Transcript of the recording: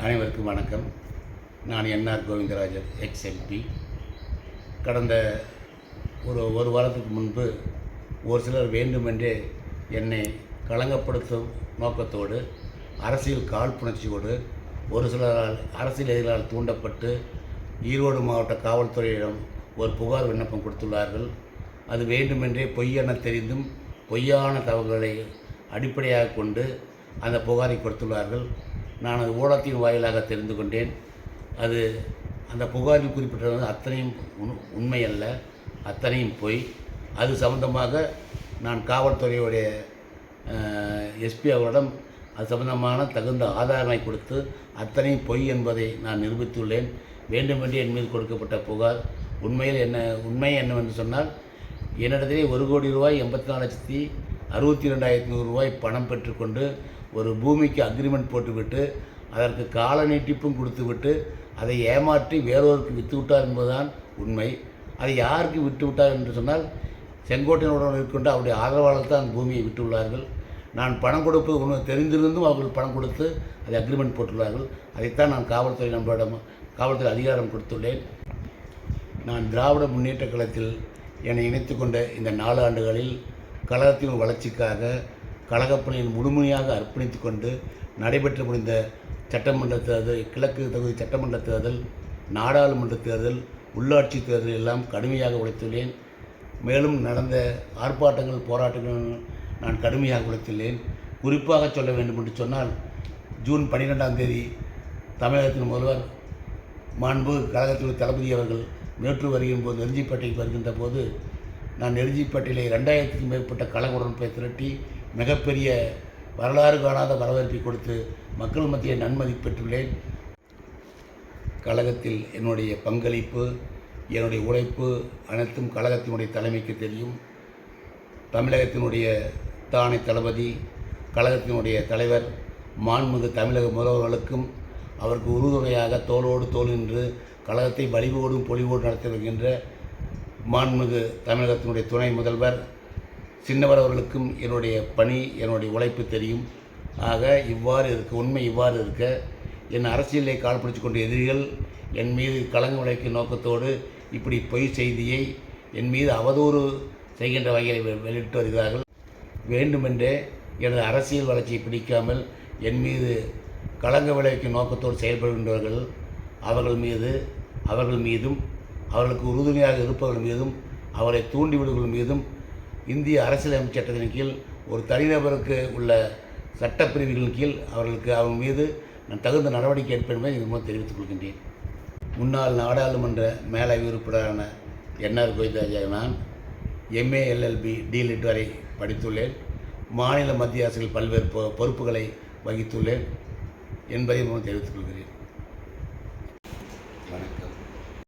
அனைவருக்கும் வணக்கம். நான் என்ஆர் கோவிந்தராஜர் எக்ஸ்எம்பி கடந்த ஒரு ஒரு வாரத்துக்கு முன்பு ஒரு சிலர் வேண்டுமென்றே என்னை களங்கப்படுத்தும் நோக்கத்தோடு அரசியல் காழ்ப்புணர்ச்சியோடு ஒரு சிலரால் அரசியல் எதிரால் தூண்டப்பட்டு ஈரோடு மாவட்ட காவல்துறையிடம் ஒரு புகார் விண்ணப்பம் கொடுத்துள்ளார்கள். அது வேண்டுமென்றே பொய்யென தெரிந்தும் பொய்யான தகவல்களை அடிப்படையாக கொண்டு அந்த புகாரை கொடுத்துள்ளார்கள். நான் அது ஊடகத்தின் வாயிலாக தெரிந்து கொண்டேன். அது அந்த புகாரில் குறிப்பிட்டது வந்து அத்தனையும் உண் உண்மை அல்ல அத்தனையும் பொய். அது சம்பந்தமாக நான் காவல்துறையுடைய எஸ்பி அவரிடம் அது சம்பந்தமான தகுந்த ஆதாரங்களை கொடுத்து அத்தனையும் பொய் என்பதை நான் நிரூபித்துள்ளேன். வேண்டுமென்றே என் மீது கொடுக்கப்பட்ட புகார். உண்மையில் என்ன உண்மை என்னவென்று சொன்னால் என்னிடத்திலே ஒரு கோடி ரூபாய் எண்பத்தி நாலு லட்சத்தி அறுபத்தி ரெண்டாயிரத்தி நூறுரூவாய் பணம் பெற்றுக்கொண்டு ஒரு பூமிக்கு அக்ரிமெண்ட் போட்டுவிட்டு அதற்கு கால நீட்டிப்பும் கொடுத்துவிட்டு அதை ஏமாற்றி வேறொருக்கு விற்று விட்டார் என்பதுதான் உண்மை. அதை யாருக்கு விட்டு விட்டார் என்று சொன்னால் செங்கோட்டையனுடன் இருக்கின்ற அவருடைய ஆதரவாளர் தான் அந்த பூமியை விட்டுள்ளார்கள் நான் பணம் கொடுப்பது உணவு தெரிந்திருந்தும் அவர்கள் பணம் கொடுத்து அதை அக்ரிமெண்ட் போட்டுள்ளார்கள். அதைத்தான் நான் காவல்துறை நம்பரிடம் காவல்துறை அதிகாரம் கொடுத்துள்ளேன். நான் திராவிட முன்னேற்ற கழகத்தில் என்னை இணைத்து கொண்ட இந்த நாலு ஆண்டுகளில் கழகத்தின் வளர்ச்சிக்காக கழகப்பணியின் முழுமையாக அர்ப்பணித்து கொண்டு நடைபெற்று முடிந்த சட்டமன்ற தேர்தல் கிழக்கு தொகுதி சட்டமன்ற தேர்தல் நாடாளுமன்ற தேர்தல் உள்ளாட்சி தேர்தல் எல்லாம் கடுமையாக உழைத்துள்ளேன். மேலும் நடந்த ஆர்ப்பாட்டங்கள் போராட்டங்கள் நான் கடுமையாக உழைத்துள்ளேன். குறிப்பாக சொல்ல வேண்டும் என்று சொன்னால் ஜூன் பன்னிரெண்டாம் தேதி தமிழகத்தின் முதல்வர் மாண்பு கழகத்தில் தளபதி அவர்கள் மேட்டூர் வருகின்ற போது நெருஞ்சிப்பேட்டைக்கு வருகின்ற போது நான் நெருஞ்சிப்பேட்டையிலே ரெண்டாயிரத்துக்கும் மேற்பட்ட கழக உடன்பை திரட்டி மிகப்பெரிய வரலாறு காணாத வரவேற்பை கொடுத்து மக்கள் மத்திய நன்மதிப்பு பெற்றுள்ளேன். கழகத்தில் என்னுடைய பங்களிப்பு என்னுடைய உழைப்பு அனைத்தும் கழகத்தினுடைய தலைமைக்கு தெரியும். தமிழகத்தினுடைய தானை தளபதி கழகத்தினுடைய தலைவர் மாண்புமிகு தமிழக முதல்வர்களுக்கும் அவருக்கு உறுதுணையாக தோளோடு தோல் நின்று கழகத்தை வலிவோடும் பொலிவோடு நடத்தி வருகின்ற மாண்புமிகு தமிழகத்தினுடைய துணை முதல்வர் சின்னவர் அவர்களுக்கும் என்னுடைய பணி என்னுடைய உழைப்பு தெரியும். ஆக இவ்வாறு இருக்க உண்மை இவ்வாறு இருக்க என் அரசியலை கால்பிடித்து கொண்ட எதிரிகள் என் மீது களங்க உழைக்கும் நோக்கத்தோடு இப்படி பொய் செய்தியை என் மீது அவதூறு செய்கின்ற வகையில் வெ- வெளியிட்டு வருகிறார்கள். வேண்டுமென்றே எனது அரசியல் வளர்ச்சியை பிடிக்காமல் என் மீது கலங்க விளைவிக்கும் நோக்கத்தோடு செயல்படுகின்றவர்கள் அவர்கள் மீது அவர்கள் மீதும் அவர்களுக்கு உறுதுணையாக இருப்பவர்கள் மீதும் அவரை தூண்டிவிடுவர்கள் மீதும் இந்திய அரசியலமைப்பு சட்டத்தின் கீழ் ஒரு தனிநபருக்கு உள்ள சட்டப்பிரிவுகளின் கீழ் அவர்களுக்கு அவன் மீது நான் தகுந்த நடவடிக்கை எடுப்பேன் என்பதை இது மூலம் தெரிவித்துக் கொள்கின்றேன். முன்னாள் நாடாளுமன்ற மேலவை உறுப்பினரான என்ஆர் கோவிந்தராஜா நான் எம்ஏ எல்எல்பி டிலிட் வரை படித்துள்ளேன். மாநில மத்திய அரசில் பல்வேறு பொ- பொறுப்புகளை வகித்துள்ளேன் என்பதை மூலம் தெரிவித்துக் கொள்கிறேன்.